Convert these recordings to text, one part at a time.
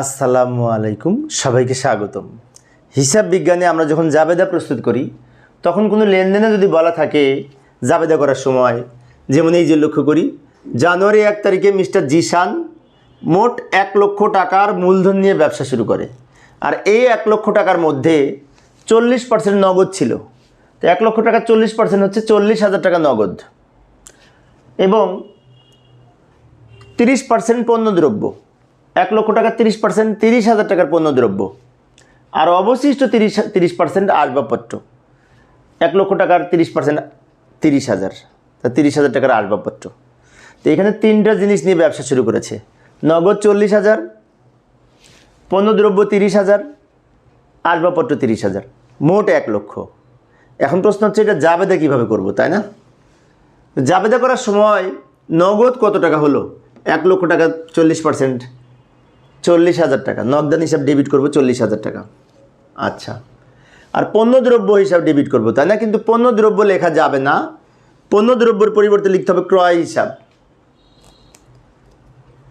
আসসালামু আলাইকুম, সবাইকে স্বাগতম। হিসাব বিজ্ঞানে আমরা যখন জাবেদা প্রস্তুত করি, তখন কোনো লেনদেনে যদি বলা থাকে জাবেদা করার সময়, যেমন এই যে লক্ষ্য করি, জানুয়ারি এক তারিখে মিস্টার জিশান মোট এক লক্ষ টাকার মূলধন নিয়ে ব্যবসা শুরু করে। আর এই এক লক্ষ টাকার মধ্যে চল্লিশ পার্সেন্ট নগদ ছিল। তো এক লক্ষ টাকা চল্লিশ পার্সেন্ট হচ্ছে চল্লিশ হাজার টাকা নগদ। এবং তিরিশ পার্সেন্ট পণ্যদ্রব্য এক লক্ষ টাকা তিরিশ পার্সেন্ট তিরিশ হাজার টাকার পণ্যদ্রব্য। আর অবশিষ্ট তিরিশ তিরিশ পার্সেন্ট আসবাবপত্র। এক লক্ষ টাকার তিরিশ পার্সেন্ট তিরিশ হাজার। তা তিরিশ হাজার টাকার আসবাবপত্র। তো এখানে তিনটা জিনিস নিয়ে ব্যবসা শুরু করেছে। নগদ চল্লিশ হাজার, পণ্যদ্রব্য তিরিশ হাজার, আসবাবপত্র তিরিশ হাজার। মোট এক লক্ষ। এখন প্রশ্ন হচ্ছে এটা জাবেদা কীভাবে করব, তাই না? জাবেদা করার সময় নগদ কত টাকা হলো? এক লক্ষ টাকা চল্লিশ পার্সেন্ট। চল্লিশ হাজার টাকা। নগদান হিসাব ডেবিট করব চল্লিশ হাজার টাকা। আচ্ছা। আর পণ্যদ্রব্য হিসাব ডেবিট করব, তাই না? কিন্তু পণ্যদ্রব্য লেখা যাবে না। পণ্যদ্রব্যের পরিবর্তে লিখতে হবে ক্রয় হিসাব।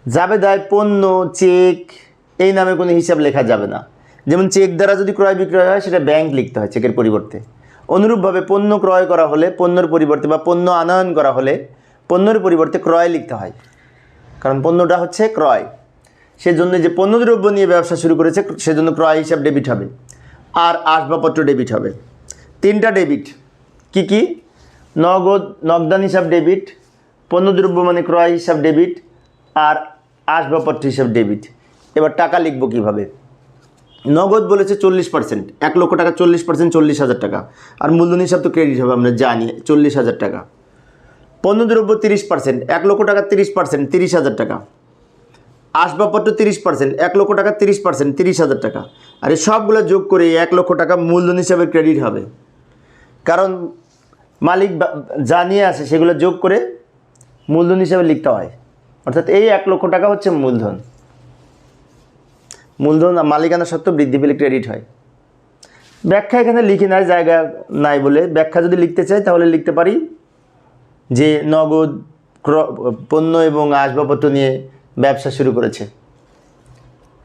জাবেদায় পণ্য, চেক, এই নামে কোনো হিসাব লেখা যাবে না। যেমন চেক দ্বারা যদি ক্রয় বিক্রয় হয়, সেটা ব্যাংক লিখতে হয় চেকের পরিবর্তে। অনুরূপভাবে পণ্য ক্রয় করা হলে পণ্যের পরিবর্তে বা পণ্য আনয়ন করা হলে পণ্যের পরিবর্তে ক্রয় লিখতে হয়। কারণ পণ্যটা হচ্ছে ক্রয়। সেজন্য যে পণ্যদ্রব্য নিয়ে ব্যবসা শুরু করেছে, সেজন্য ক্রয় হিসাব ডেবিট হবে। আর আসবাবপত্র ডেবিট হবে। তিনটা ডেবিট। কি কি? নগদ, নগদান হিসাব ডেবিট, পণ্যদ্রব্য মানে ক্রয় হিসাব ডেবিট, আর আসবাবপত্র হিসাব ডেবিট। এবার টাকা লিখব কীভাবে? নগদ বলেছে চল্লিশ পার্সেন্ট, এক লক্ষ টাকা চল্লিশ পার্সেন্ট চল্লিশ হাজার টাকা। আর মূলধন হিসাব তো ক্রেডিট হবে, আমরা জানি, চল্লিশ হাজার টাকা। পণ্যদ্রব্য তিরিশ পার্সেন্ট, এক লক্ষ টাকা তিরিশ পার্সেন্ট, তিরিশ হাজার টাকা। আসবাবপত্র তিরিশ পার্সেন্ট এক লক্ষ টাকা তিরিশ পার্সেন্ট তিরিশ হাজার টাকা। আর এই সবগুলো যোগ করে এক লক্ষ টাকা মূলধন হিসাবে ক্রেডিট হবে। কারণ মালিক যা নিয়ে আসে সেগুলো যোগ করে মূলধন হিসাবে লিখতে হয়। অর্থাৎ এই এক লক্ষ টাকা হচ্ছে মূলধন। মূলধন মালিকানা সত্ত্বেও বৃদ্ধি পেলে ক্রেডিট হয়। ব্যাখ্যা এখানে লিখি নাই, জায়গা নাই বলে। ব্যাখ্যা যদি লিখতে চাই তাহলে লিখতে পারি যে নগদ পণ্য এবং আসবাবপত্র নিয়ে ব্যবসা শুরু করেছে।